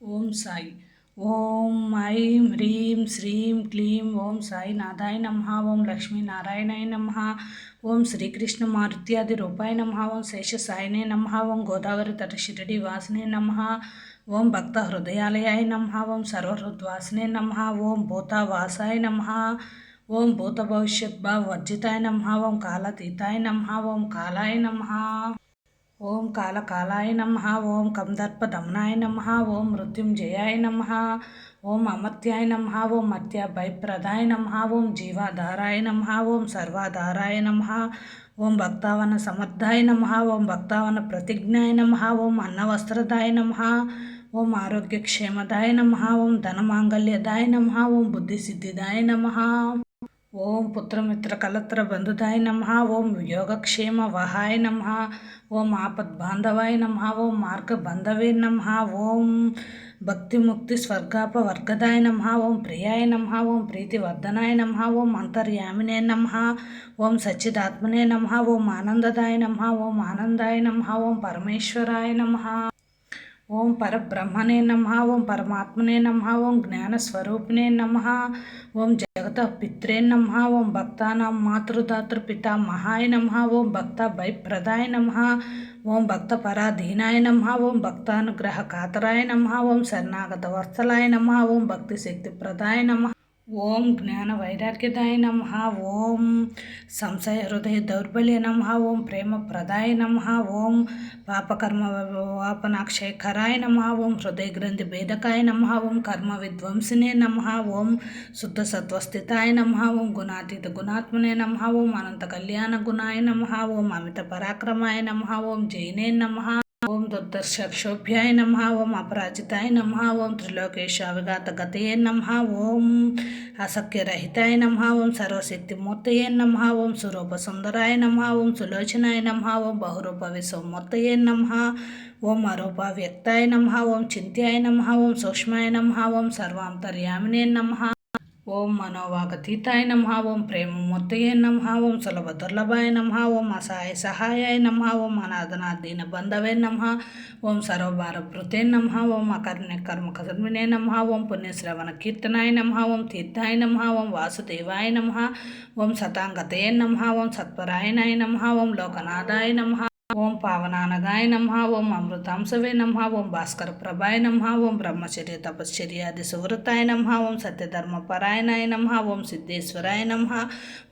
ఓం సాయి ఓం ఐం హ్రీం శ్రీం క్లీం ఓం సాయి నాథాయ నమ ఓం లక్ష్మీనారాయణాయ నమ ఓం శ్రీకృష్ణ మారుత్యాది రూపాయ నమ ఓం శేష సాయినే నమ ఓం గోదావరి తట షిరడి వాసినే నమ ఓం భక్త హృదయాలయాయ నమ ఓం సర్వహృద్వాసినే నమ ఓం భూతావాసాయ నమ ఓం భూత భవిష్యత్ భావ వర్జితాయ నమ ఓం కాలతీతాయ నమ ఓం కాలాయ నమ ఓం కాలకాలాయ నమ ఓం కందర్ప దమనాయ నమ ఓం మృత్యుంజయాయ నమ ఓం అమర్త్యాయ నమ ఓం మర్త్య భయప్రదాయ నమ ఓం జీవాధారాయ నమ ఓం సర్వాధారాయ నమ ఓం భక్తావన సమర్థాయ నమ ఓం భక్తావన ప్రతిజ్ఞాయ నమ ఓం అన్నవస్త్రదాయ నమ ఓం ఆరోగ్యక్షేమదాయ నమ ఓం ధనమాంగళ్యదాయ నమ ఓం బుద్ధిసిద్ధిదాయ నమ ఓం పుత్రమిత్ర కలత్ర బంధుదాయ నమ ఓం యోగక్షేమ వహాయ నమ ఓం ఆపద్బాంధవాయ నమ ఓం మార్గ బంధవే నమ ఓం భక్తిముక్తి స్వర్గాప వర్గదాయ నమ ఓం ప్రియాయ నమ ఓం ప్రీతివర్ధనాయ నమ ఓం అంతర్యామినే నమ ఓం సచ్చిదాత్మనే నమ ఓం ఆనందదాయ నమ ఓం ఆనందాయ నమ ఓం పరమేశ్వరాయ నమ ఓం పరబ్రహ్మనే నమ ఓం పరమాత్మనే నమ ఓం జ్ఞానస్వరూపిణే నమ ఓం జగత పిత్రే నమ ఓం భక్తానాం మాతృదాతృ పితామహాయ నమ ఓం భక్త భయప్రదాయ నమ ఓం భక్త పరాధీనాయ నమ ఓం భక్తానుగ్రహ కాతరాయ నమ ఓం శరణాగత వత్సలాయ నమ ఓం భక్తి శక్తి ప్రదాయ నమ ఓం జ్ఞాన వైరాగ్యదాయ నమ ఓం సంశయ హృదయ దౌర్బల్య నమ ఓం ప్రేమ ప్రదాయ నమ ఓం పాపకర్మ వాపనాక్షయకరాయ నమ ఓం హృదయ గ్రంథి భేదకాయ నమ ఓం కర్మ విధ్వంసినే నమ ఓం శుద్ధ సత్వస్థితాయ నమ ఓం గుణాతీత గుణాత్మనే నమ ఓం అనంత కళ్యాణ గుణాయ నమ ఓం అమిత పరాక్రమాయ నమ ఓం జైనే నమ ఓం దుర్దర్శక్షోభ్యాయ నమ ఓం అపరాజితాయ నమ ఓం త్రిలోకేశ విఘాత గతయే నమ ఓం అసఖ్యరహితాయ నమ ఓం సర్వశక్తిమూర్తయే నమ ఓం సురూప సుందరాయ నమ ఓం సులోచనాయ నమ ఓం బహురూప విశ్వమూర్తయే నమ ఓం అరూప వ్యక్తాయ నమ ఓం చింత్యాయ నమ ఓం సూక్ష్మాయ నమ ఓం సర్వాంతర్యామినే నమ ఓం మనోవాగతీతాయ నమ ఓం ప్రేమ ప్రేమమూర్తయే నమ ఓం సులభ దుర్లభాయ నమ ఓం అసహాయ సహాయాయ నమ ఓం అనాథనాదీన బంధవే నమ ఓం సర్వభార భృతే నమ ఓం అకర్ణ కర్మ కర్మినే నమ ఓం పుణ్యశ్రవణ కీర్తనాయ నమ ఓం తీర్థాయ నమ ఓం వాసుదేవాయ నమ ఓం సతాంగతయే నమ ఓం సత్వరాయనాయ నమ ఓం లోకనాథాయ నమ ఓం పావనానగాయ నమ ఓం అమృతాంశవే నమ ఓం భాస్కర ప్రభాయ నమ ఓం బ్రహ్మచర్య తపశ్చర్యాది సువృతాయ నమ ఓం సత్యధర్మపరాయణాయ నమ ఓం సిద్ధేశ్వరాయ నమ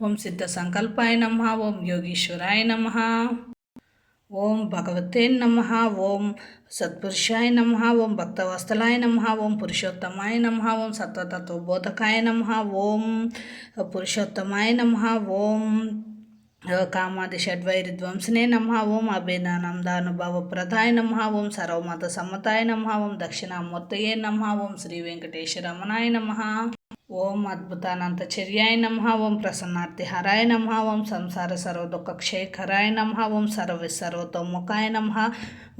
ఓం సిద్ధ సంకల్పాయ నమ ఓం యోగీశ్వరాయ నమ ఓం భగవతే నమ ఓం సత్పురుషాయ నమ ఓం భక్తవస్తలాయ నమ ఓం పురుషోత్తమాయ నమ ఓం సత్వతత్వబోధకాయ నమ ఓం పురుషోత్తమాయ నమ ఓం కామాది షడ్వైరిధ్వంసనే నమ ఓం అభినానందానుభవ ప్రదాయ నమ ఓం సర్వమత సమ్మతాయ నమ ఓం దక్షిణామూర్తయే నమ ఓం శ్రీ వెంకటేశ్వరమణాయ నమ ఓం అద్భుతానంత చర్యాయ నమ ఓం ప్రసన్నార్తిహరాయ నమ ఓం సంసార సర్వదుఃఖ సర్వదుఃఖక్షయకరాయ నమ ఓం సర్వ సర్వతోముఖాయ నమ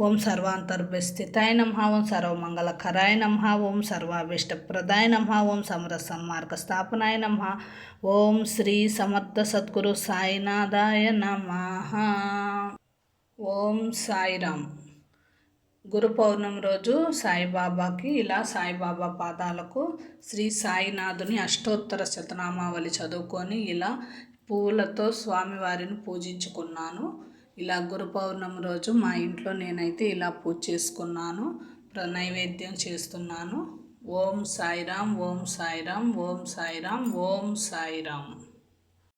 ఓం సర్వాంతర్భిస్థితాయ నమ ఓం సర్వమంగళకరాయ నమ ఓం సర్వాభీష్టప్రదాయ నమ ఓం సమరసన్మార్గ స్థాపనాయ నమ ఓం శ్రీ సమర్థ సద్గురు సాయినాథాయ నమ. ఓం సాయిరామ్. గురు పౌర్ణమి రోజు సాయిబాబాకి ఇలా సాయిబాబా పాదాలకు శ్రీ సాయినాథుని అష్టోత్తర శతనామావళి చదువుకొని ఇలా పువ్వులతో స్వామివారిని పూజించుకున్నాను. ఇలా గురు పౌర్ణమి రోజు మా ఇంట్లో నేనైతే ఇలా పూజ చేసుకున్నాను. నైవేద్యం చేస్తున్నాను. ఓం సాయిరామ్ ఓం సాయిరామ్ ఓం సాయిరామ్ ఓం సాయిరామ్